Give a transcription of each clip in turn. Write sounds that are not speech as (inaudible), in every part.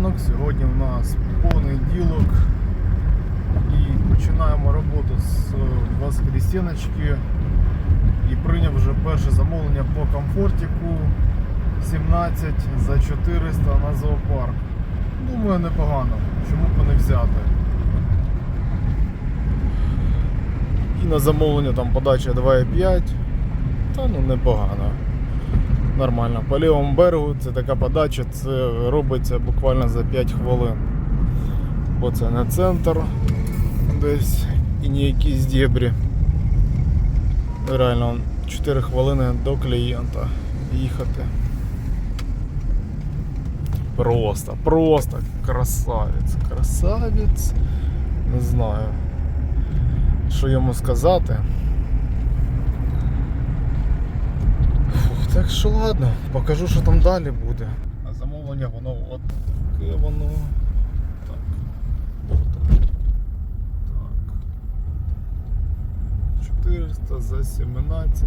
ранок. Сьогодні у нас понеділок і починаємо роботу з Воскресеночки. І прийняв вже перше замовлення по комфортику 17 за 400 на зоопарк. Думаю, непогано. Чому б не взяти? І на замовлення там подача 2,5. Та ну непогано. Нормально. По лівому берегу це така подача, це робиться буквально за 5 хвилин. Бо це не центр десь і не якісь дєбрі. Реально 4 хвилини до клієнта їхати. Просто, просто красавець, красавець. Не знаю, що йому сказати. Фух, так що ладно, покажу, що там далі буде. А замовлення воно от таке воно. Так. Так. 400 за 17.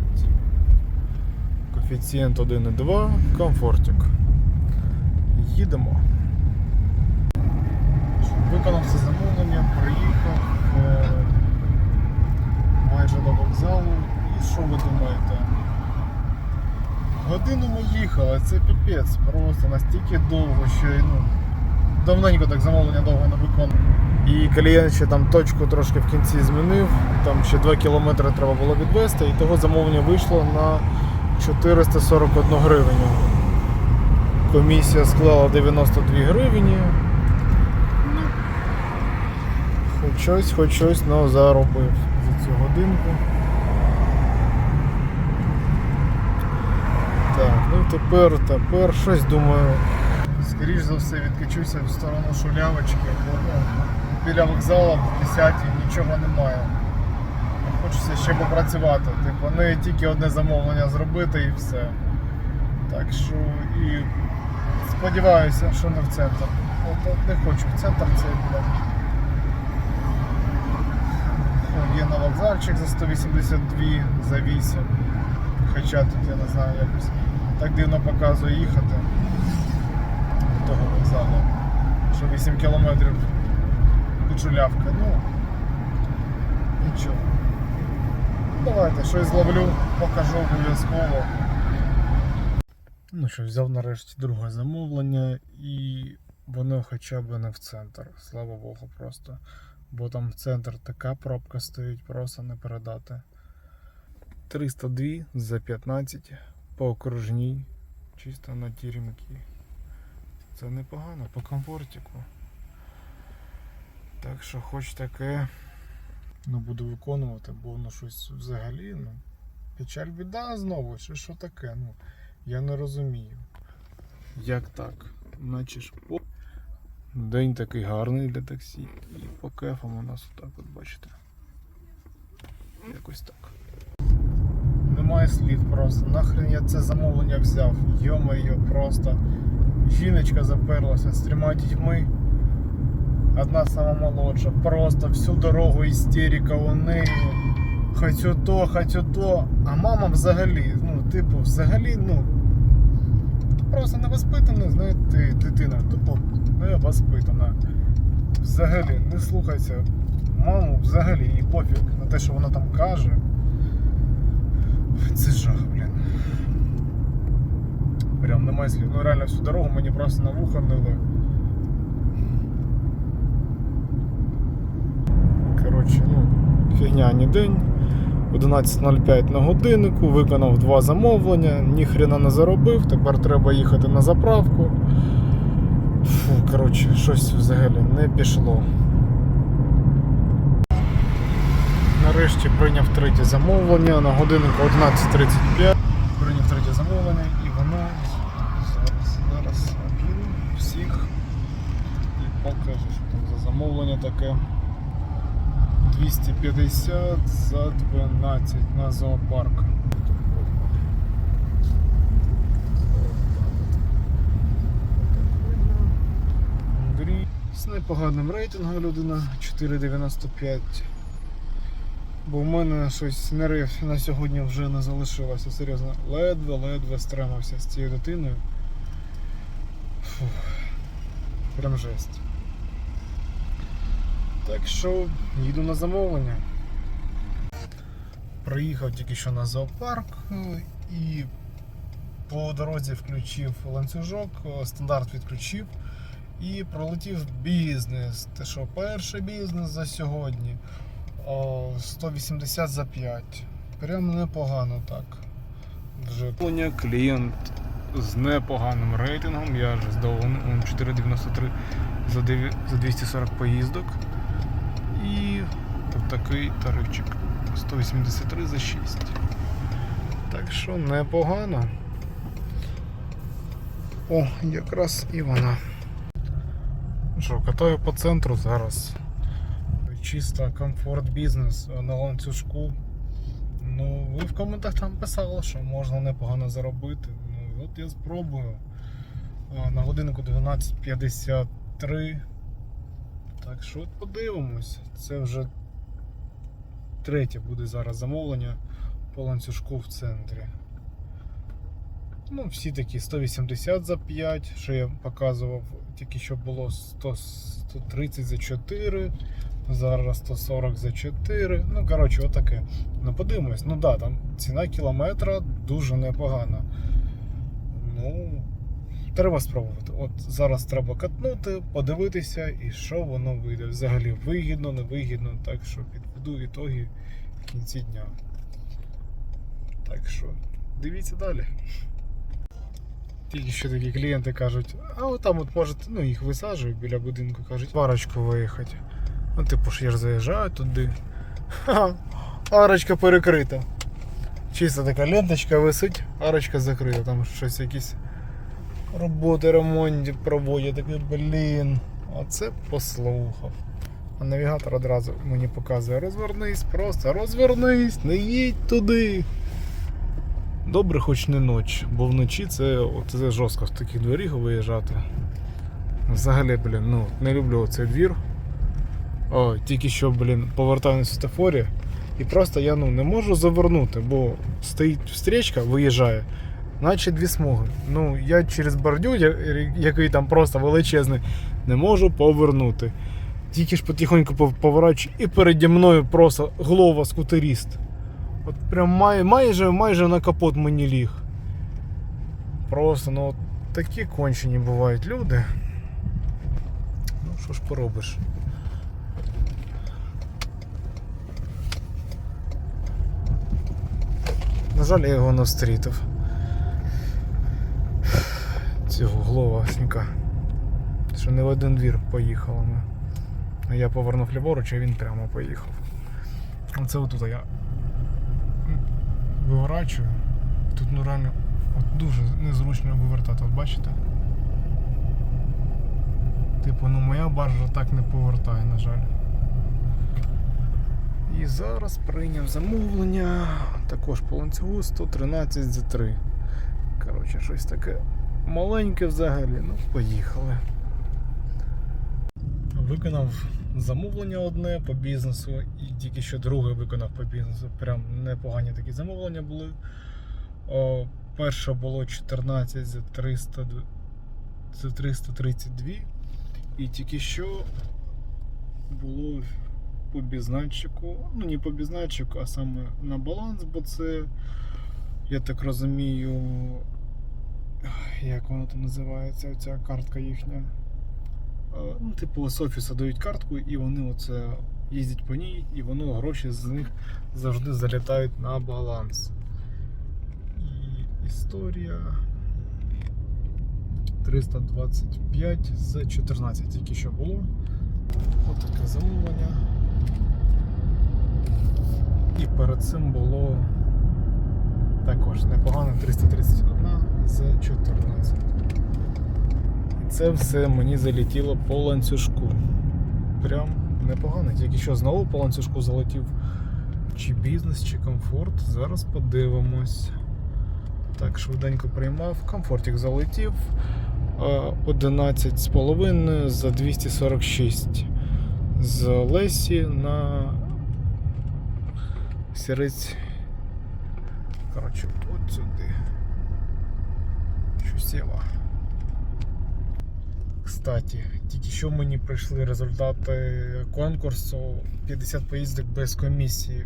Коефіцієнт 1,2, комфортик. Їдемо. Виконав це замовлення, приїхав е, майже до вокзалу. І що ви думаєте? Годину ми їхали, це піпець, просто настільки довго, що ну, давненько так замовлення довго не виконував. І клієнт ще там точку трошки в кінці змінив, там ще 2 кілометри треба було відвести, і того замовлення вийшло на 441 гривню. Комісія склала 92 гривні. Ну, Хоч щось, хоч щось, но заробив за цю годинку. Так, ну тепер, тепер щось думаю. Скоріш за все відкачуся в сторону шулявочки, бо ну, біля вокзалу в 10 нічого немає. Хочеться ще попрацювати. Типу, не тільки одне замовлення зробити і все. Так що і сподіваюся, що не в центр. От, от не хочу в центр це блядь. Є на вокзальчик за 182 за 8. Хоча тут я не знаю якось так дивно показує їхати до того вокзалу. Що 8 кілометрів від Жулявки. Ну нічого. Давайте щось зловлю, покажу обов'язково. Ну що, взяв нарешті друге замовлення і воно хоча б не в центр, слава Богу, просто. Бо там в центр така пробка стоїть, просто не передати. 302 за 15 по окружній, чисто на тірімки. Це непогано, по комфортику. Так що хоч таке ну, буду виконувати, бо ну щось взагалі, ну, печаль біда знову, чи що таке, ну, я не розумію. Як так? Наче ж по. День такий гарний для таксі. І по кефам у нас отак от бачите. Якось так. Немає слів просто. Нахрен я це замовлення взяв. Йо-моє, просто. Жіночка заперлася з трьома дітьми. Одна сама молодша. Просто всю дорогу істерика у неї. Хочу то, хочу то. А мама взагалі, ну, типу, взагалі, ну. Просто невоспитана, знаєте, дитина. Тупо невоспитана. Взагалі, не слухайся маму взагалі і пофіг на те, що вона там каже. Це жах, блін. Прям немає слів. Ну реально всю дорогу мені просто на вухо нили. Коротше, ну, фігня ні день. 11.05 на годиннику, виконав два замовлення, ніхрена не заробив, тепер треба їхати на заправку. Фу, коротше, щось взагалі не пішло. Нарешті прийняв третє замовлення на годиннику 11.35. Прийняв третє замовлення і воно зараз, зараз об'їду всіх і покажу, що там за замовлення таке. 250 за 12 на зоопарк. З непоганим рейтингом людина 4,95. Бо в мене щось нервів на сьогодні вже не залишилося. Серйозно, ледве-ледве стримався з цією дитиною. Фух. Прям жесть. Так що їду на замовлення. Приїхав тільки що на зоопарк е, і по дорозі включив ланцюжок, е, стандарт відключив і пролетів бізнес. Те що перший бізнес за сьогодні. О, 180 за 5. Прям непогано так. Вже клієнт з непоганим рейтингом. Я ж здоволений. 4,93 за, 240 поїздок. І такий тарифчик 183 за 6. Так що непогано. О, якраз і вона. Що, катаю по центру зараз. Чисто комфорт бізнес на ланцюжку. Ну, ви в коментах там писали, що можна непогано заробити. Ну, от я спробую. На годиннику 12.53. Так що от подивимось. Це вже третє буде зараз замовлення по ланцюжку в центрі. Ну, всі такі 180 за 5, що я показував, тільки що було 100, 130 за 4, зараз 140 за 4. Ну, коротше, отаке. Ну, подивимось, ну да, там ціна кілометра дуже непогана. Ну, треба спробувати. От зараз треба катнути, подивитися, і що воно вийде. Взагалі вигідно, невигідно, так що підведу ітоги в кінці дня. Так що, дивіться далі. Тільки що такі клієнти кажуть, а от там от можете, ну їх висаджують біля будинку, кажуть, парочку виїхати. Ну, типу ж я ж заїжджаю туди. Ха, арочка перекрита. Чисто така ленточка висить, арочка закрита, там щось якісь роботи, ремонт проводять, такий, блін. Оце послухав. А навігатор одразу мені показує розвернись, просто розвернись, не їдь туди. Добре, хоч не ніч, бо вночі це, це жорстко в таких доріг виїжджати. Взагалі, блін, ну, не люблю цей двір. О, тільки що, блін, повертаю на світофорі. І просто я ну, не можу завернути, бо стоїть встречка, виїжджає, наче дві смуги. Ну, я через бордюр, який там просто величезний, не можу повернути. Тільки ж потихоньку пов- поворачую, і переді мною просто голова скутеріст. От прям май, майже, майже на капот мені ліг. Просто, ну такі кончені бувають люди. Ну, що ж поробиш? На жаль, я його не встрітив. Цього гловасника. Що не в один двір поїхали ми. Я повернув ліворуч, а він прямо поїхав. Оце отут я виворачую. Тут ну реально от дуже незручно вивертати, от бачите? Типу, ну моя баржа так не повертає, на жаль. І зараз прийняв замовлення. Також по ланцюгу 113 за 3. Коротше, щось таке маленьке взагалі. Ну, поїхали. Виконав замовлення одне по бізнесу і тільки що друге виконав по бізнесу. Прям непогані такі замовлення були. О, перше було 14 за 300, за 332. І тільки що було по бізнатчику. Ну, не по бізнатчику, а саме на баланс, бо це, я так розумію, як воно там називається, ця картка їхня. Ну, типу, з офісу дають картку, і вони оце їздять по ній, і воно гроші з них завжди залітають на баланс. І історія 325 з 14 тільки що було. Ось таке замовлення. І перед цим було також непогано 331 з 14. І це все мені залетіло по ланцюжку. Прям непогано. Тільки що знову по ланцюжку залетів. Чи бізнес, чи комфорт. Зараз подивимось. Так, швиденько приймав. Комфортик залетів. Е, 11,5 за 246 з Лесі на сірець. Коротше, от сюди. Сіла. Кстати, тільки що мені прийшли результати конкурсу 50 поїздок без комісії.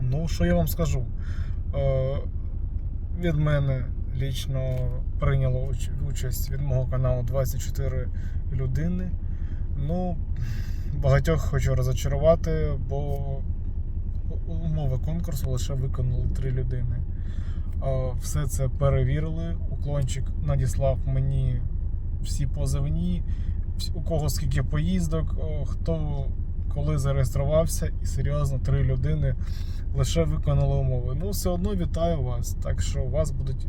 Ну, що я вам скажу? Е, від мене лічно прийняло участь від мого каналу 24 людини. Ну, багатьох хочу розочарувати, бо умови конкурсу лише виконали 3 людини. Все це перевірили. Уклончик надіслав мені всі позивні, у кого скільки поїздок, хто коли зареєструвався, і серйозно три людини лише виконали умови. Ну, все одно вітаю вас. Так що у вас будуть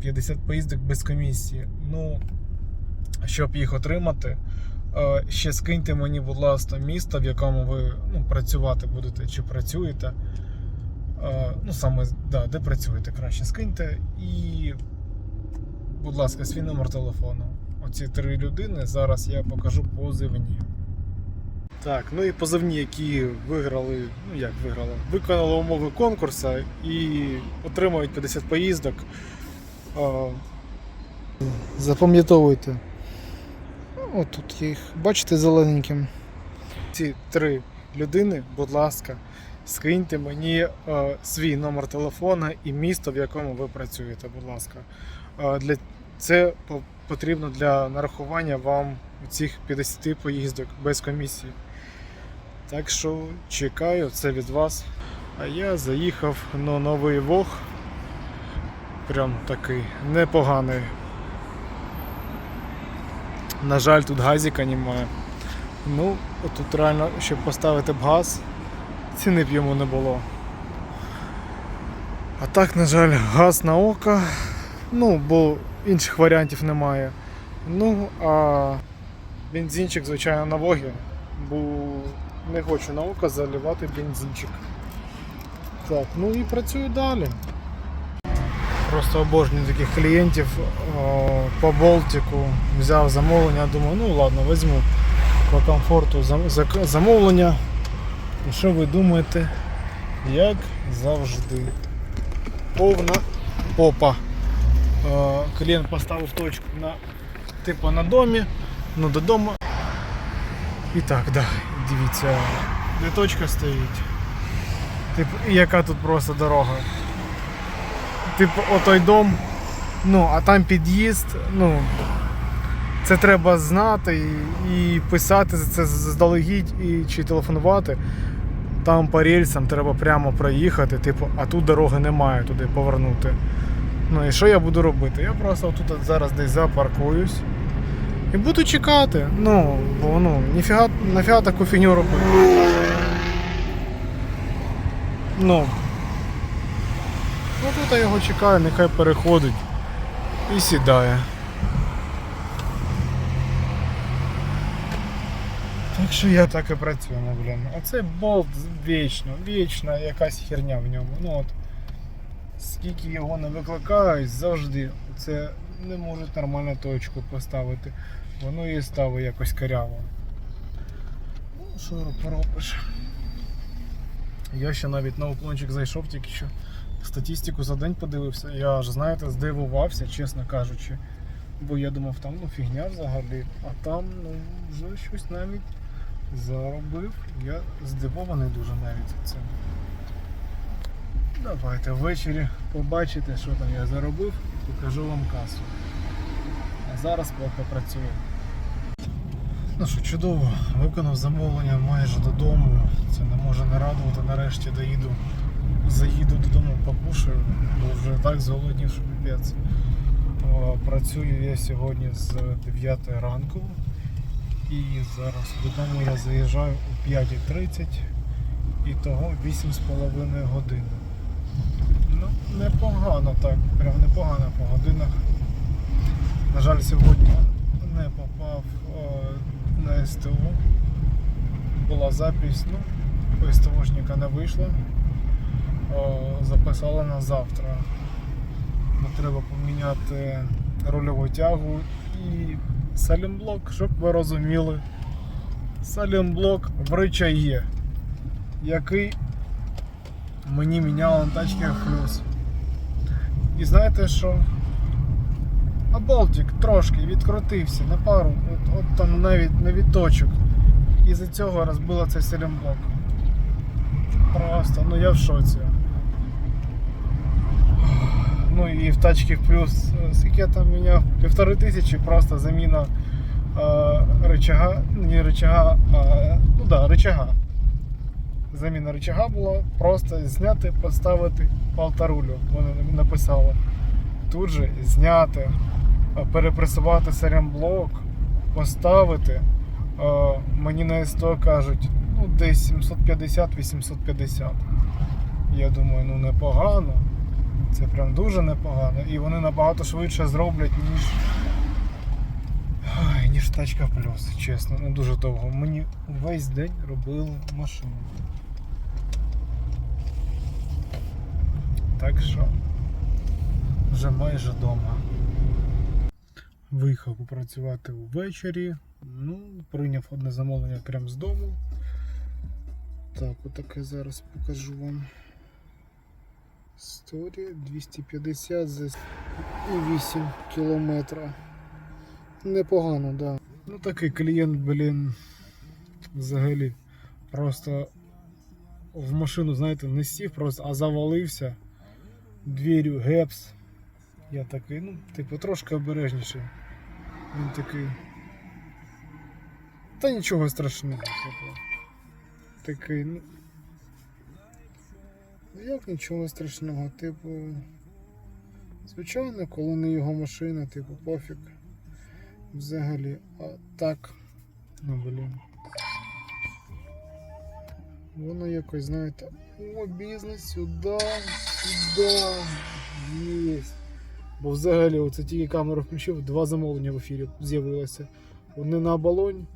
50 поїздок без комісії. Ну, щоб їх отримати, ще скиньте мені, будь ласка, місто, в якому ви ну, працювати будете чи працюєте. Е, Ну, саме да, де працюєте, краще скиньте. І, будь ласка, свій номер телефону. Оці три людини зараз я покажу позивні. Так, ну і позивні, які виграли, ну як виграли, виконали умови конкурсу і отримують 50 поїздок. Е, Запам'ятовуйте. От тут їх, бачите, зелененьким. Ці три людини, будь ласка, скиньте мені е, свій номер телефона і місто, в якому ви працюєте, будь ласка. Е, для, це потрібно для нарахування вам цих 50 поїздок без комісії. Так що чекаю це від вас. А я заїхав на новий вог. Прям такий непоганий. На жаль, тут газіка немає. Ну, тут реально, щоб поставити б газ, ціни б йому не було. А так, на жаль, газ на око. Ну, бо інших варіантів немає. Ну, а бензинчик, звичайно, на вогі, бо не хочу на око заливати бензинчик. Так, ну і працюю далі. Просто обожнюю таких клієнтів по Болтику. Взяв замовлення, думаю, ну ладно, візьму по комфорту замовлення. І що ви думаєте? Як завжди. Повна попа. Клієнт поставив точку на типу на домі, ну додому. І так, да, дивіться, де точка стоїть. Типу, яка тут просто дорога. Типу, отой дом, ну, а там під'їзд, ну. Це треба знати і, і писати це заздалегідь і чи телефонувати. Там по рельсам треба прямо проїхати, типу, а тут дороги немає туди повернути. Ну і що я буду робити? Я просто тут зараз десь запаркуюсь і буду чекати. Ну, бо ну, ніфіга, нафіга таку фігню робити. Ну. Ну тут я його чекаю, нехай переходить і сідає. Так що я так і працюю, ну, блін. Оцей болт вічно, вічна якась херня в ньому. Ну от скільки його не викликають, завжди це не можуть нормально точку поставити. Воно і ставить якось коряво. Ну, що поробиш? Я ще навіть на уклончик зайшов, тільки що статистику за день подивився. Я аж, знаєте, здивувався, чесно кажучи. Бо я думав, там ну фігня взагалі, а там ну, вже щось навіть заробив. Я здивований дуже навіть цим. Давайте ввечері побачите, що там я заробив, покажу вам касу. А зараз поки працюю. Ну що, чудово, виконав замовлення майже додому. Це не може не радувати. Нарешті доїду, заїду додому, покушаю, бо вже так зголоднів, що піпець. Працюю я сьогодні з 9 ранку і зараз додому я заїжджаю о 5.30 і того 8,5 години. Ну, непогано так, прям непогано по годинах. На жаль, сьогодні не попав о, на СТО. Була запись, ну, СТОшника не вийшло. О, записала на завтра. Бо треба поміняти рульову тягу і салімблок, щоб ви розуміли. Салімблок в ричаї, який мені міняли на тачки плюс. І знаєте що? А болтик трошки відкрутився на пару, от, от там навіть на відточок. І за цього розбило цей селемблок. Просто, ну я в шоці. Ну і в тачки плюс, е, скільки я там міняв? Півтори тисячі просто заміна е, рычага, не рычага, а ну да, рычага. Заміна рычага була, просто зняти, поставити полторулю. Вони написали. Тут же зняти, е, перепресувати серемблок, поставити. Е, Мені на СТО кажуть, ну десь 750-850. Я думаю, ну непогано. Це прям дуже непогано. І вони набагато швидше зроблять, ніж. Ай, ніж тачка плюс, чесно, ну дуже довго. Мені весь день робили машину. Так що вже майже вдома. Виїхав попрацювати ввечері. Ну, прийняв одне замовлення прямо з дому. Так, отаке зараз покажу вам. Історія 250 за 8 кілометра. Непогано, так. Да. Ну такий клієнт, блін, взагалі. Просто в машину, знаєте, не сів просто, а завалився. Двірю гепс. Я такий, ну, типу, трошки обережніший. Він такий. Та нічого страшного, типу. Такий, ну. Ну, Як нічого страшного, типу. Звичайно, коли не його машина, типу, пофіг. Взагалі. А так. Ну блін. Воно якось, знаєте. О, бізнес сюди, сюди. Єсть. Бо взагалі, оце тільки камеру включив, два замовлення в ефірі з'явилося. Одне на оболонь,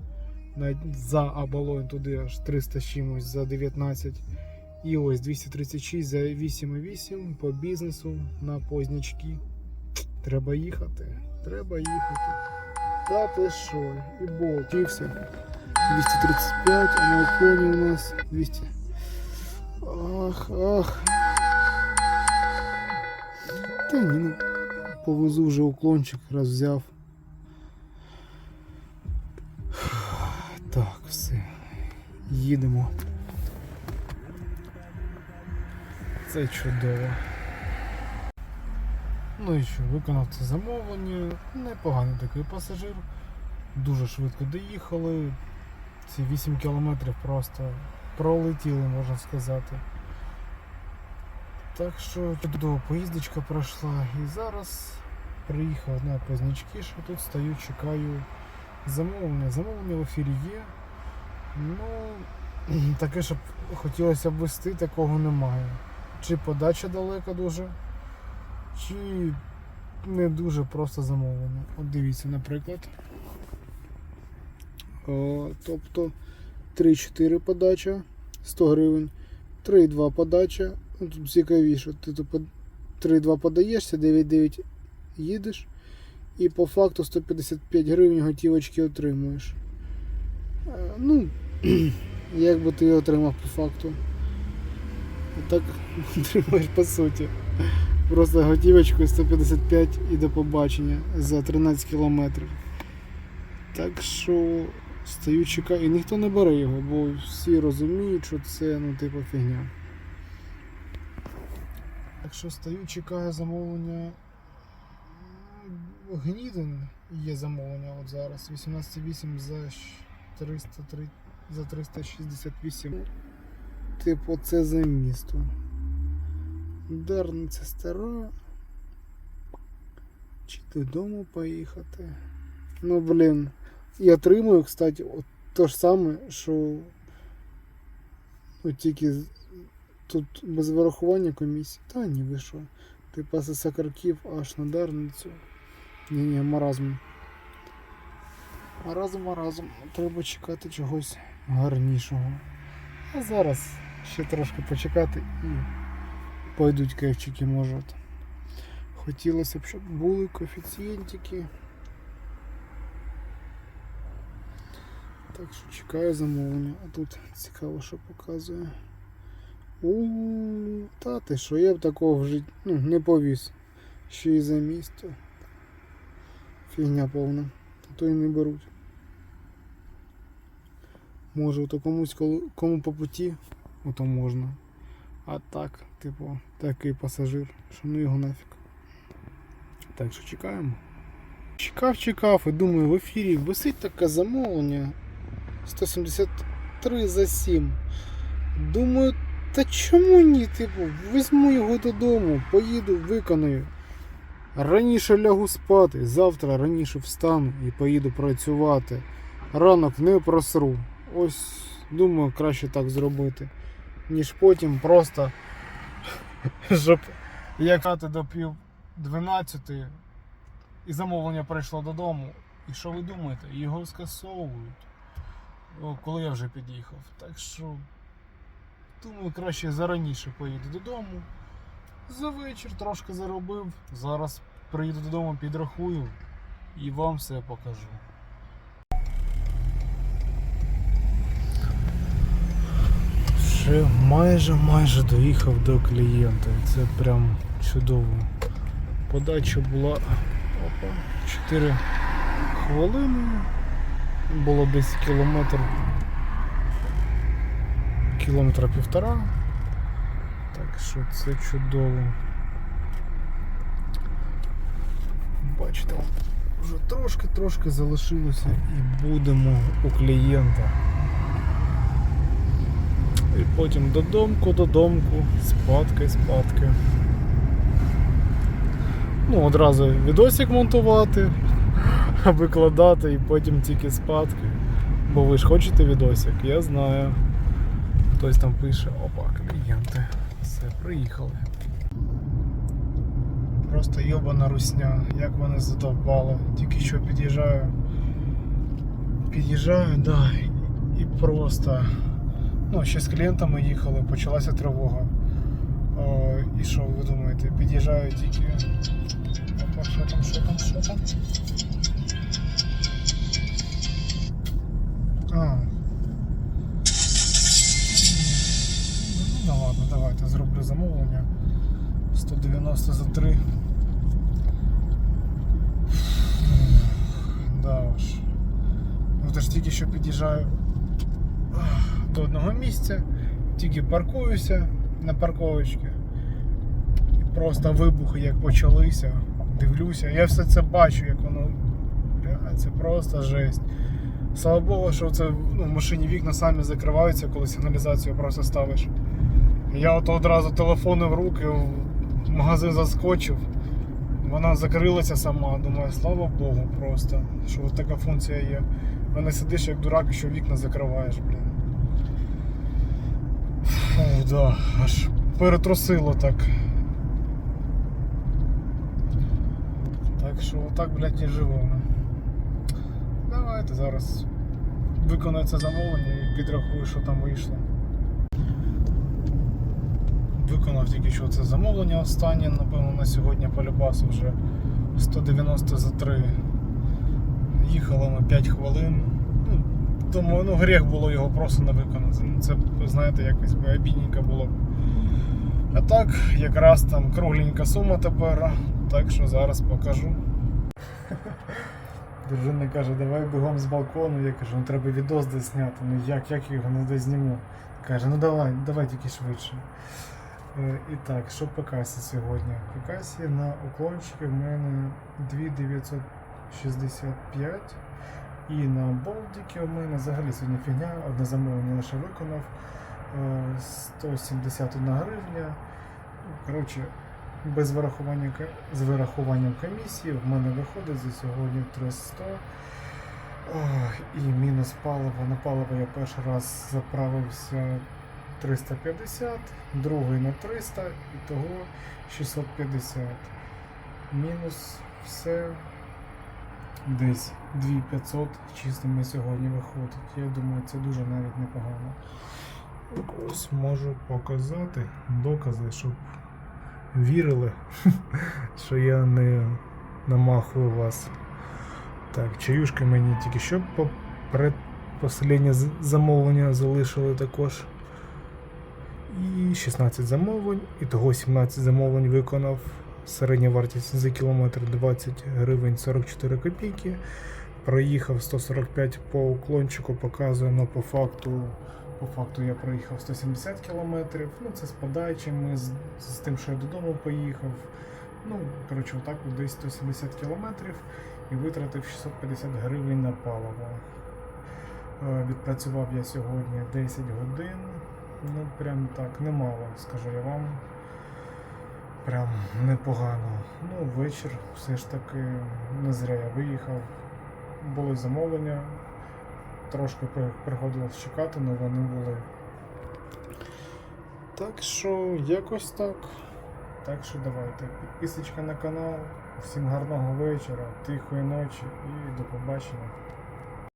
навіть за оболонь туди аж 300 з чимось за 19. І ось 236 за 8,8 по бізнесу на познячки. Треба їхати. Треба їхати. Та ти що? І болтівся. 235, а на уклоні у нас 200. Ах, ах. Та ні, ну повезу вже уклончик, раз взяв. Так, все. Їдемо. Це чудово. Ну і що, виконав це замовлення. Непоганий такий пасажир. Дуже швидко доїхали. Ці 8 кілометрів просто пролетіли, можна сказати. Так що чудова поїздочка пройшла. І зараз приїхав на що тут стою, чекаю замовлення. Замовлення в ефірі є. Ну, (clears throat) таке, щоб хотілося б вести, такого немає. Чи подача далека дуже, чи не дуже просто замовлення. От дивіться, наприклад. О, тобто 3-4 подача 100 гривень, 3-2 подача. Ну, тут цікавіше, ти тут 3-2 подаєшся, 9-9 їдеш, і по факту 155 гривень готівочки отримуєш. Е, Ну, (clears throat) як би ти отримав по факту. Так (laughs) отримуєш по суті. Просто готівочкою 155 і до побачення за 13 кілометрів. Так що стою чекаю. І ніхто не бере його, бо всі розуміють, що це ну, типу фігня. Так що стою, чекаю замовлення. Гнідин є замовлення от зараз. 18,8 за 303, за 368. Типу, це за місто. Дарниця стара. Чи додому поїхати? Ну, блін. І отримую, кстати, от то ж саме, що ну, тільки тут без вирахування комісії. Та ні, ви що? Ти паси Сакарків аж на Дарницю. Ні, ні, маразм. Маразм, маразм. Треба чекати чогось гарнішого. А зараз ще трошки почекати і пойдуть кевчики, може. Хотілося б, щоб були коефіцієнтики. Так що чекаю замовлення. А тут цікаво, що показує. У та ти що, я б такого в житті ну, не повіз. Ще й за місто. фігня повна. А то і не беруть. Може, то комусь кому по путі, ото можна. А так, типу, такий пасажир, що ну його нафіг. Так що чекаємо. Чекав, чекав і думаю, в ефірі висить таке замовлення 173 за 7. Думаю, та чому ні? Типу, візьму його додому, поїду, виконую. Раніше лягу спати, завтра раніше встану і поїду працювати. Ранок не просру. Ось думаю, краще так зробити, ніж потім просто щоб як хати до пів 12 і замовлення прийшло додому. І що ви думаєте? Його скасовують. Коли я вже під'їхав. Так що думаю, краще зараніше поїду додому. За вечір трошки заробив. Зараз приїду додому, підрахую і вам все покажу. Ще майже майже доїхав до клієнта. Це прям чудово. Подача була опа, 4 хвилини. Було десь кілометр. Кілометра півтора. Так що це чудово. Бачите, вже трошки-трошки залишилося і будемо у клієнта. І потім додомку, додомку, спадки, спадки. Ну, одразу відосик монтувати, (laughs) викладати і потім тільки спадки. Бо ви ж хочете відосик, я знаю. Хтось там пише, опа, клієнти. Все, приїхали. Просто йобана русня, як вони задовбали. Тільки що під'їжджаю. Під'їжджаю, да, і просто. Ну, ще з клієнтами їхали, почалася тривога. О, і що ви думаєте? Під'їжджаю тільки. Опа, що там, що там, що там? А. Ну ладно, давайте зроблю замовлення. 190 за 3. Да уж. Ну то ж тільки що під'їжджаю до одного місця, тільки паркуюся на парковочці. І просто вибухи як почалися. Дивлюся, я все це бачу, як воно. Це просто жесть. Слава Богу, що це ну, в машині вікна самі закриваються, коли сигналізацію просто ставиш. Я от одразу телефони в руки, в магазин заскочив. Вона закрилася сама. Думаю, слава Богу, просто, що от така функція є. А не сидиш як дурак, що вікна закриваєш, блін. Да, аж перетрусило так. Так що отак, блядь, і живемо. Давайте зараз виконаю це замовлення і підрахую, що там вийшло. Виконав тільки що це замовлення останнє, напевно, на сьогодні по Любасу вже 190 за 3. Їхали ми 5 хвилин. Думаю, ну гріх було його просто не виконати. Ну, Це, знаєте, якось би обідненько було. А так, якраз там кругленька сума тепер, так що зараз покажу. (laughs) Дружина каже, давай бігом з балкону. Я кажу, ну треба відос десь зняти. Ну як, як його не зніму? Каже, ну давай, давай тільки швидше. Е, І так, що по касі сьогодні? По касі на уклончики в мене 2965. І на болдики у мене взагалі сьогодні фігня, одне замовлення лише виконав. е, 171 гривня. Ну, Коротше, без вирахування з вирахуванням комісії в мене виходить за сьогодні 300. І мінус паливо. На паливо я перший раз заправився 350, другий на 300 і того 650. Мінус все десь 2500 чистими сьогодні виходить. Я думаю, це дуже навіть непогано. Ось можу показати докази, щоб вірили, (laughs) що я не намахую вас. Так, чаюшки мені тільки що передпосліднє замовлення залишили також. І 16 замовлень, і того 17 замовлень виконав Середня вартість за кілометр 20 гривень 44 копійки. Проїхав 145 по уклончику, показує, але по факту, по факту я проїхав 170 кілометрів. Ну, це з подачами, з, з тим, що я додому поїхав. Ну, коротше, отак десь 170 кілометрів і витратив 650 гривень на паливо. Е, Відпрацював я сьогодні 10 годин. Ну, прям так, немало, скажу я вам. Прям непогано. Ну, вечір все ж таки не зря я виїхав. Були замовлення. Трошки приходилось чекати, але вони були. Так що, якось так. Так що давайте. Підписочка на канал. Всім гарного вечора, тихої ночі і до побачення.